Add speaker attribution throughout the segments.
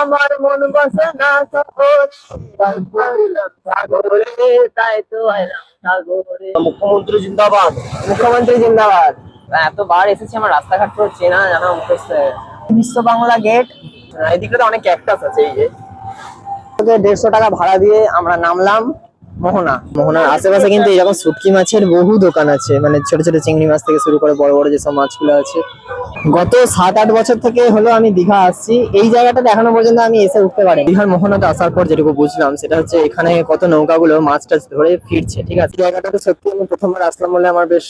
Speaker 1: আমার মন বসে না সাগরে। তাই তো সাগরে।
Speaker 2: মুখ্যমন্ত্রী জিন্দাবাদ।
Speaker 1: মুখ্যমন্ত্রী জিন্দাবাদ। এতবার এসেছি আমার রাস্তাঘাট পুরো চেনা জানা মুখস্থ বিশ্ব বাংলা গেট এদিকে তো অনেক ক্যাকটাস আছে এই যে। দেড়শো টাকা ভাড়া দিয়ে আমরা নামলাম মোহনা। মোহনার আশেপাশে কিন্তু এরকম শুটকি মাছের বহু দোকান আছে মানে ছোট ছোট চিংড়ি মাছ থেকে শুরু করে বড় বড় যেসব মাছগুলো আছে। গত সাত আট বছর থেকে হলো আমি দীঘা আসছি। এই জায়গাটা এখনও পর্যন্ত আমি এসে উঠতে পারি দীঘার মোহনাতে আসার পর যেটুকু বুঝলাম, সেটা হচ্ছে এখানে কত নৌকাগুলো মাছ টাছ ধরে ফিরছে, ঠিক আছে? জায়গাটাতে সত্যি আমি প্রথমবার আসলাম বলে আমার বেশ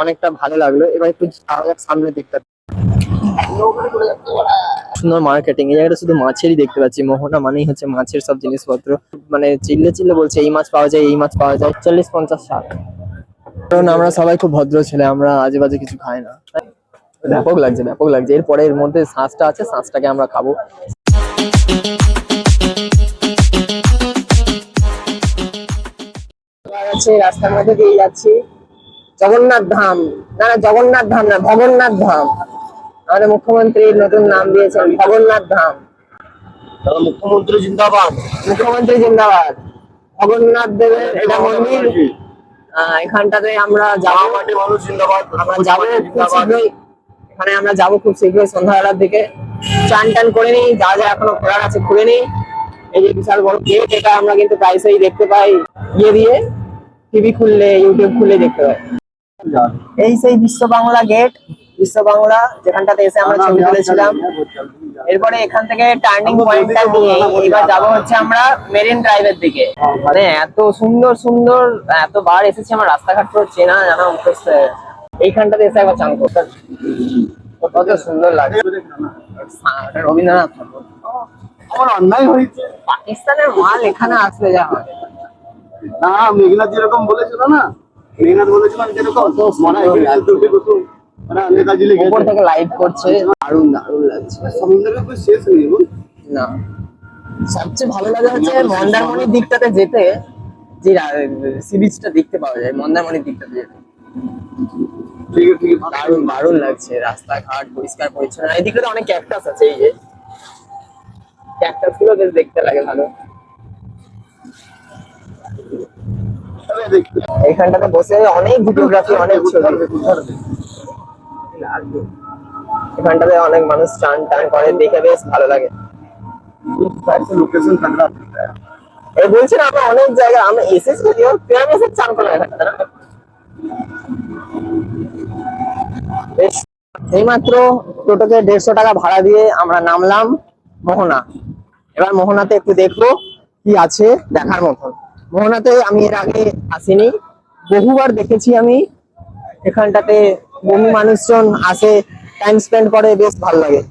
Speaker 1: অনেকটা ভালো লাগল। এবার একটু সামনে দিকটা সুন্দর মার্কেটিং এই জায়গাটা শুধু মাছেরই দেখতে পাচ্ছি। মোহনা মানেই হচ্ছে মাছের সব জিনিসপত্র। মানে চিল্লে চিল্লে বলছে, এই মাছ পাওয়া যায়, এই মাছ পাওয়া যায়। চল্লিশ পঞ্চাশ ষাট। কারণ আমরা সবাই খুব ভদ্র ছেলে, আমরা আজে বাজে কিছু খাই না। ব্যাপক লাগছে ব্যাপক লাগছে। এরপরে এর মধ্যে শাঁসটা আছে শাঁসটাকে আমরা খাব। আছে রাস্তার মধ্যে দিয়ে যাচ্ছি। জগন্নাথ ধাম। না না জগন্নাথ ধাম না ভগন্নাথ ধাম। আমাদের মুখ্যমন্ত্রীর নতুন নাম দিয়েছেন ভগন্নাথ ধাম।
Speaker 2: মুখ্যমন্ত্রী জিন্দাবাদ।
Speaker 1: মুখ্যমন্ত্রী জিন্দাবাদ। ভগন্নাথ দেবের এটা মন্দির। আহ, এখানটাতে আমরা যাব।
Speaker 2: মাটি মানুষ জিন্দাবাদ।
Speaker 1: আমরা যাব খুব শীঘ্রই। এখানে আমরা যাব খুব শীঘ্রই সন্ধ্যাবেলার দিকে। চান টান করে নিই, যা যা এখনও ঘোরার আছে খুলে নিই। এই যে বিশাল বড় গেট এটা আমরা কিন্তু প্রায়শই দেখতে পাই। ইয়ে দিয়ে টিভি খুললে ইউটিউব খুললে দেখতে পাই। এই সেই বিশ্ব বাংলা গেট বিশ্ব বাংলা, যেখানটাতে এসে আমরা ছবি তুলেছিলাম। এরপরে এখান থেকে টার্নিং পয়েন্টটা নিয়ে এবার যাব হচ্ছে আমরা মেরিন ড্রাইভের দিকে। মানে এত সুন্দর সুন্দর এতবার এসেছি আমার রাস্তাঘাট পুরো চেনা, জানা, মুখস্থ। এইখানটাতে এসে একবার চান করতে কত সুন্দর লাগে। রবীন্দ্রনাথ ঠাকুর।
Speaker 2: আমার অন্যায় হয়েছে।
Speaker 1: পাকিস্তানের মাল এখানে আসলে যা হয়।
Speaker 2: না মেঘনাথ যেরকম বলেছিল না মেঘনাথ বলেছিল যেরকম মনে হয়
Speaker 1: উপর থেকে লাইভ করছে। দারুণ দারুণ লাগছে।
Speaker 2: সমুদ্রের শেষ নেই
Speaker 1: না। সবচেয়ে ভালো লাগে হচ্ছে মন্দারমণির দিকটাতে যেতে যে সি বিচটা দেখতে পাওয়া যায় মন্দারমণির দিকটাতে যেতে। দারুণ দারুণ লাগছে রাস্তাঘাট পরিষ্কার পরিচ্ছন্ন। আর এদিকে তো অনেক ক্যাকটাস আছে এই যে। ক্যাকটাসগুলো বেশ দেখতে লাগে ভালো। এইখানটাতে বসে অনেক ভিডিওগ্রাফি অনেক ছবি। এখানটাতে অনেক মানুষ চান টান করে দেখে বেশ ভালো লাগে।
Speaker 2: লোকেশন থাকলে
Speaker 1: এই বলছেন আমরা অনেক জায়গায় আমরা এসেছি যদিও পিরামিডে চান করা এইমাত্র টোটোতে দেড়শো টাকা ভাড়া দিয়ে আমরা নামলাম মোহনা। এবার মোহনাতে একটু দেখব কি আছে দেখার মতন। মোহনাতে আমি এর আগে আসিনি। বহুবার দেখেছি আমি। এখানটাতে বহু মানুষজন আসে টাইম স্পেন্ড করে, বেশ ভালো লাগে।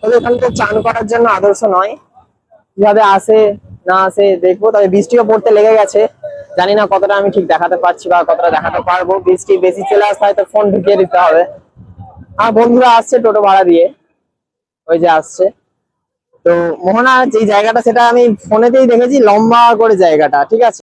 Speaker 1: তবে এখানটা চান করার জন্য আদর্শ নয়। কীভাবে আসে, না আসে দেখব। তবে বৃষ্টিও পড়তে লেগে গেছে। জানি না কতটা আমি ঠিক দেখাতে পারছি বা কতটা দেখাতে পারব। বৃষ্টি বেশি চলে আসতে হয়তো ফোন ঢুকিয়ে দিতে হবে। আমার বন্ধুরা আসছে টোটো ভাড়া দিয়ে। ওই যে আসছে। তো মোহনা যে জায়গাটা, সেটা আমি ফোনেতেই দেখেছি, লম্বা করে জায়গাটা, ঠিক আছে?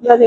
Speaker 1: কি আছে?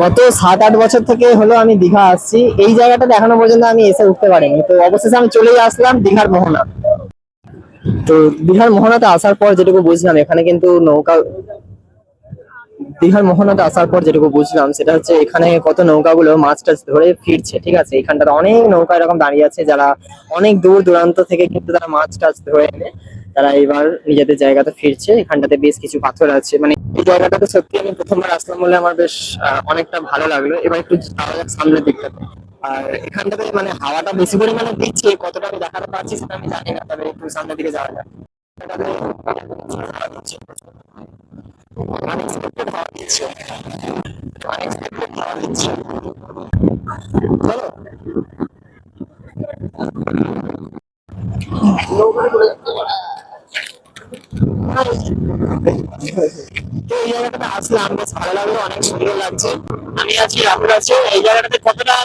Speaker 1: গত সাত আট বছর থেকে হলো আমি দীঘা আসছি। এই জায়গাটাতে এখনও পর্যন্ত আমি এসে উঠতে পারিনি। তো অবশেষে আমি চলেই আসলাম দীঘার মোহনা। তো দীঘার মোহনাতে আসার পর যেটুকু বুঝলাম, এখানে কিন্তু নৌকা দীঘার মোহনাতে আসার পর যেটুকু বুঝলাম, সেটা হচ্ছে এখানে কত নৌকাগুলো মাছ টাছ ধরে ফিরছে, ঠিক আছে? এখানটাতে অনেক নৌকা এরকম দাঁড়িয়ে আছে, যারা অনেক দূর দূরান্ত থেকে কিন্তু তারা মাছ টাছ ধরে এনে তারা এবার নিজেদের জায়গাতে ফিরছে, এখানটাতে বেশ কিছু পাথর আছে। মানে এই জায়গাটাতে সত্যি আমি প্রথমবার আসলাম বলে আমার বেশ অনেকটা ভালো লাগল। এবার একটু যাওয়া যাক সামনের দিকটাতে। আর এখানটাতে মানে হাওয়াটা বেশি পরিমাণে দিচ্ছে, কতটা আমি দেখাতে পারছি সেটা আমি জানি না, তবে একটু সামনের দিকে যাওয়া যাক। চলো। তো আমি আছি কতটা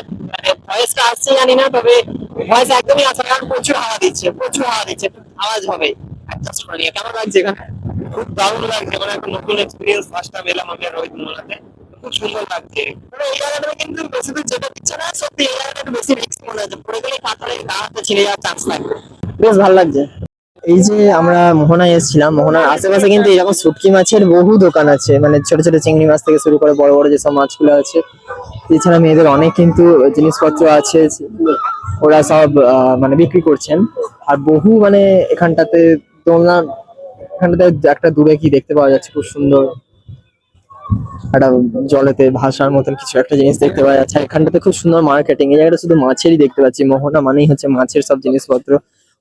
Speaker 1: ভয়েসটা আসছে জানি তবে ভয়েস একদমই আসে না কারণ প্রচুর হাওয়া দিচ্ছে প্রচুর হাওয়া দিচ্ছে আওয়াজ হবে। অ্যাডজাস্ট করে খুব দারুণ লাগছে? মানে একটা নতুন এক্সপিরিয়েন্স ফার্স্ট টাইম রোহিত মোলাতে খুব সুন্দর লাগছে এই জায়গাটাতে কিন্তু বেশি দূর যেতে দিচ্ছে না সত্যি এই জায়গাটা বেশি রিস্ক মনে হচ্ছে পড়ে গেলে পাথরে গা হাতে ছিঁড়ে যাওয়ার চান্স লাগবে বেশ ভালো লাগছে। এই যে আমরা মোহনায় এসেছিলাম, মোহনার আশেপাশে কিন্তু এরকম শুটকি মাছের বহু দোকান আছে। মানে ছোট ছোট চিংড়ি মাছ থেকে শুরু করে বড় বড় যেসব মাছগুলো আছে, এছাড়া মেয়েদের অনেক কিন্তু জিনিসপত্র আছে, ওরা সব মানে বিক্রি করছেন। আর বহু মানে এখানটাতে দোলনা, এখানটাতে একটা দূরে কি দেখতে পাওয়া যাচ্ছে, খুব সুন্দর। একটা জলেতে ভাষার মতন কিছু একটা জিনিস দেখতে পাওয়া যাচ্ছে। এখানটাতে খুব সুন্দর মার্কেটিং এই জায়গাটা শুধু মাছেরই দেখতে পাচ্ছি, মোহনা মানেই হচ্ছে মাছের সব জিনিসপত্র।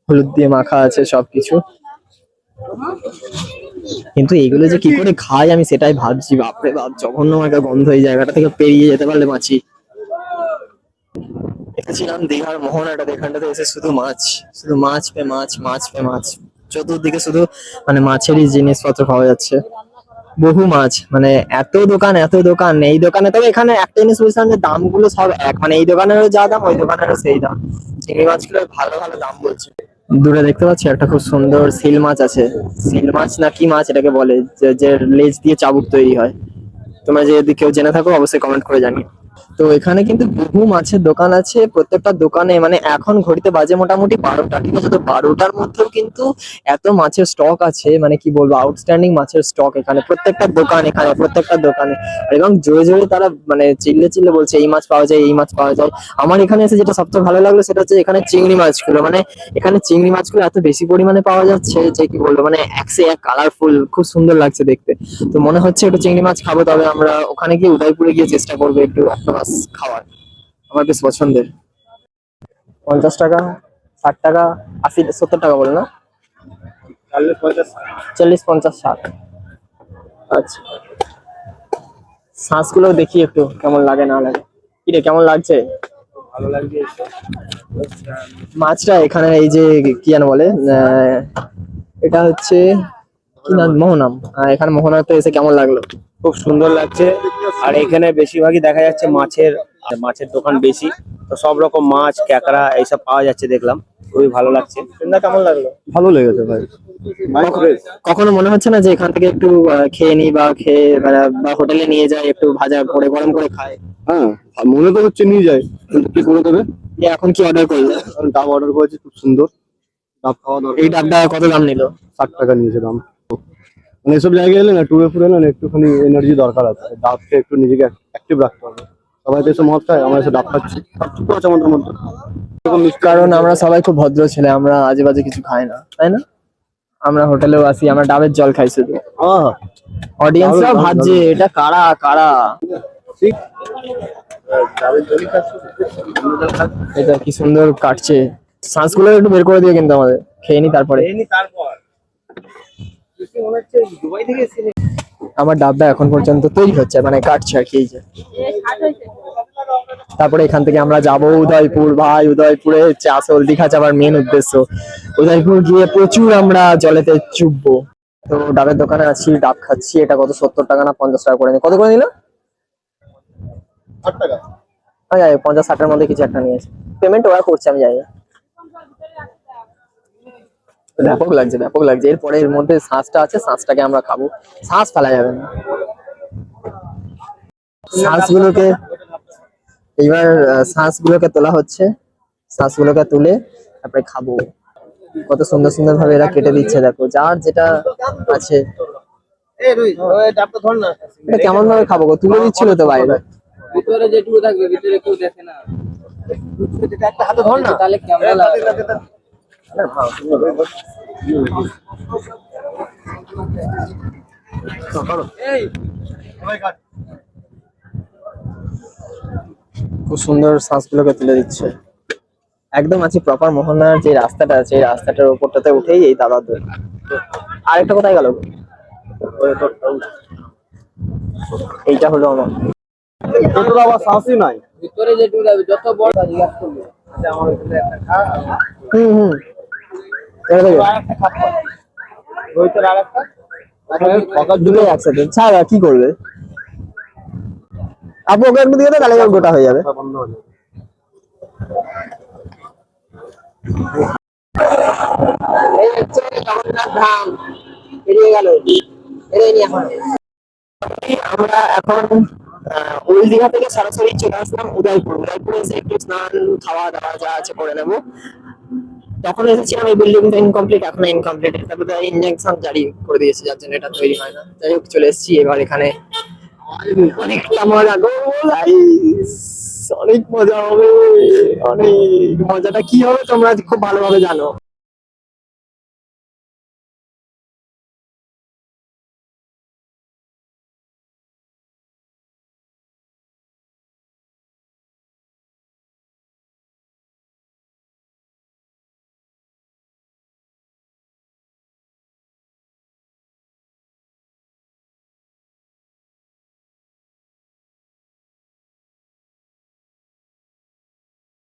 Speaker 1: হলুদ দিয়ে মাখা আছে, সবকিছু। কিন্তু এগুলো যে কি করে খাই আমি সেটাই ভাবছি, বাপরে বাপ, জঘন্য একটা গন্ধ এই জায়গাটা থেকে পেরিয়ে যেতে পারলে বাঁচি। দেখেছিলাম দীঘার মোহনাটা, এখানটাতে এসে শুধু মাছ শুধু মাছ পে মাছ মাছ পে মাছ। চতুর্দিকে শুধু মানে মাছেরই জিনিসপত্র পাওয়া যাচ্ছে। বহু মাছ মানে এত দোকান এত দোকান, এই দোকানে তবে এখানে একটা জিনিস বুঝলাম যে দামগুলো সব এক মানে এই দোকানেরও যা দাম, ওই দোকানেরও সেই দাম। চিংড়ি মাছগুলো ভালো ভালো দাম বলছে। দূরে দেখতে পাচ্ছি, একটা খুব সুন্দর সিল মাছ আছে। সিল মাছ না কি মাছ এটাকে বলে, যে লেজ দিয়ে চাবুক তৈরি হয়। তোমরা যদি কেউ জেনে থাকো, অবশ্যই কমেন্ট করে জানিও। তো এখানে কিন্তু বহু মাছের দোকান আছে, প্রত্যেকটা দোকানে মানে এখন ঘড়িতে বাজে মোটামুটি বারোটা, ঠিক আছে? তো বারোটার মধ্যেও কিন্তু এত মাছের স্টক আছে মানে কি বলব আউটস্ট্যান্ডিং মাছের স্টক এখানে, প্রত্যেকটা দোকান এখানে, প্রত্যেকটা দোকানে। এবং জোরে জোরে তারা মানে চিল্লে চিল্লে বলছে, এই মাছ পাওয়া যায়, এই মাছ পাওয়া যায়। আমার এখানে এসে যেটা সবচেয়ে ভালো লাগল, সেটা হচ্ছে এখানে চিংড়ি মাছগুলো মানে এখানে চিংড়ি মাছগুলো এত বেশি পরিমাণে পাওয়া যাচ্ছে যে কি বলব মানে একসে এক কালারফুল খুব সুন্দর লাগছে দেখতে। তো মনে হচ্ছে একটু চিংড়ি মাছ খাব, তবে আমরা ওখানে গিয়ে উদয়পুরে গিয়ে চেষ্টা করব একটু। মাছ খাওয়ার। আমার বেশ পছন্দের। পঞ্চাশ টাকা ষাট টাকা আশি সত্তর টাকা বলে না? চল্লিশ পঞ্চাশ ষাট। আচ্ছা। শ্বাসগুলো দেখি একটু কেমন লাগে না লাগে। কি রে কেমন লাগছে?
Speaker 2: ভালো লাগছে
Speaker 1: মাছটা এখানে এই যে কি যেন বলে এটা হচ্ছে কি নাম মোহনাম। এখানে মোহনাতে এসে কেমন লাগল?
Speaker 3: খুব সুন্দর লাগছে। আর এখানে বেশিরভাগই দেখা যাচ্ছে মাছের মাছের দোকান বেশি। তো সব রকম মাছ ক্যাকড়া এইসব পাওয়া যাচ্ছে দেখলাম। খুবই ভালো লাগছে।
Speaker 1: কেমন লাগল?
Speaker 2: ভালো লেগেছে ভাই।
Speaker 1: কখনো মনে হচ্ছে না যে এখান থেকে একটু আহ, খেয়ে নি বা খেয়ে মানে, বা হোটেলে নিয়ে যায় একটু ভাজা করে গরম করে খায়
Speaker 2: হ্যাঁ আর মনে তো হচ্ছে নিয়ে যায় কিন্তু কি করে দেবে?
Speaker 1: এখন কি অর্ডার করলে?
Speaker 2: ডাব অর্ডার করেছি খুব সুন্দর। ডাব খাওয়া দরকার।
Speaker 1: এই ডাবটা কত দাম নিল?
Speaker 2: ষাট টাকা নিয়েছে দাম। মানে এসব জায়গায় এলে না টুরে ফুরে না একটুখানি এনার্জি দরকার আছে। ডাব খেয়ে একটু নিজেকে অ্যাক্টিভ রাখতে হবে। সবাই তো এসে মদ খায় আমরা এসে ডাব খাচ্ছি। ঠিক আছে আমাদের মধ্যে।
Speaker 1: কারণ আমরা সবাই খুব ভদ্র ছেলে আমরা আজে বাজে কিছু খাই না তাই না? আমরা হোটেলেও আসি আমরা ডাবের জল খাই শুধু।
Speaker 2: দারুণ,
Speaker 1: ভাবছে এটা কারা কারা? এটা কি সুন্দর কাটছে। শ্বাসগুলো একটু বের করে দিয়ে কিন্তু আমাদের খেয়ে নি তারপরে। আমার ডাবটা এখন পর্যন্ত তৈরি হচ্ছে মানে কাটছে আর কি এই যে। তারপরে এখান থেকে আমরা যাব উদয়পুর ভাই উদয়পুরে হচ্ছে আসল দীঘা যাবার মেন উদ্দেশ্য। উদয়পুর গিয়ে প্রচুর আমরা জলেতে চুববো। তো ডাবের দোকানে আছি ডাব খাচ্ছি এটা কত সত্তর টাকা না পঞ্চাশ টাকা করে নিল? কত করে নিল?
Speaker 2: টাকা।
Speaker 1: পঞ্চাশ ষাটের মধ্যে কিছু একটা নিয়েছি পেমেন্ট ওরা করছে আমি যাই না। ব্যাপক লাগছে ব্যাপক লাগছে। এরপরে এর মধ্যে শ্বাসটা আছে শ্বাসটাকে আমরা খাব। শ্বাস ফেলা যাবে না। শ্বাসগুলোকে এইবার আহ, শ্বাসগুলোকে তোলা হচ্ছে। শ্বাসগুলোকে তুলে তারপরে খাব। কত সুন্দর সুন্দর ভাবে এরা কেটে দিচ্ছে দেখো। যার যেটা আছে। এটা কেমন ভাবে খাব গো? তুলে দিচ্ছিল তো বাইরে।
Speaker 4: ভিতরে যেটুকু থাকবে ভিতরে কেউ দেখে না।
Speaker 3: একটা হাতে ধর না।
Speaker 4: তাহলে ক্যামেরা
Speaker 1: খুব সুন্দর শ্বাসগুলোকে তুলে দিচ্ছে। একদম আছে প্রপার মোহনার যে রাস্তাটা আছে এই রাস্তাটার উপরটাতে উঠেই এই দাদার দোকান আরেকটা কোথায় গেল? এইটা হলো আমার।
Speaker 2: টোটোর আবার সাহসই নাই?
Speaker 4: ভিতরে যে যত বড় জিজ্ঞাসা করবে।
Speaker 1: হুম হুম এটা থেকে
Speaker 2: ঠকার জন্য
Speaker 1: দুটোই একসাথে ছাড়া কি করবে? আপু, ওকে একটু দিয়ে তাহলে গোটা হয়ে যাবে। আমরা এখন ওই দীঘা থেকে সরাসরি চলে আসলাম উদয়পুর। উদয়পুরে এসে একটু স্নান খাওয়া দাওয়া যা আছে করে নেব। তখন এসেছিলাম এই বিল্ডিংটা ইনকমপ্লিট এখন ইনকমপ্লিট তারপরে ইনজেকশন জারি করে দিয়েছে, যার জন্য এটা তৈরি হয় না। যাই হোক, চলে এসেছি, এবার এখানে অনেকটা মজা। গো! অনেক মজা হবে, অনেক মজাটা কি হবে তোমরা খুব ভালোভাবে জানো।